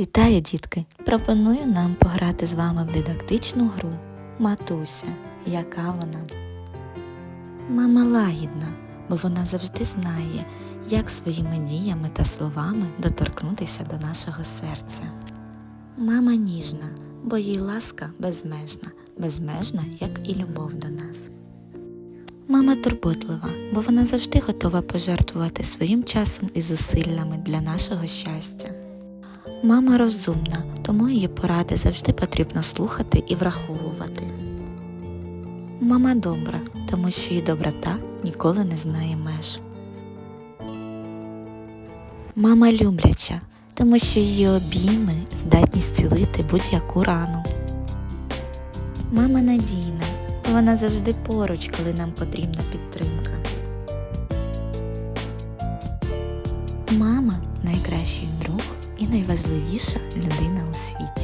Вітаю, дітки! Пропоную нам пограти з вами в дидактичну гру Матуся. Яка вона? Мама лагідна, бо вона завжди знає, як своїми діями та словами доторкнутися до нашого серця. Мама ніжна, бо їй ласка безмежна, безмежна, як і любов до нас. Мама турботлива, бо вона завжди готова пожертвувати своїм часом і зусиллями для нашого щастя. Мама розумна, тому її поради завжди потрібно слухати і враховувати. Мама добра, тому що її доброта ніколи не знає меж. Мама любляча, тому що її обійми здатні зцілити будь-яку рану. Мама надійна, бо вона завжди поруч, коли нам потрібна підтримка. Мама найкращий друг і найважливіша людина у світі.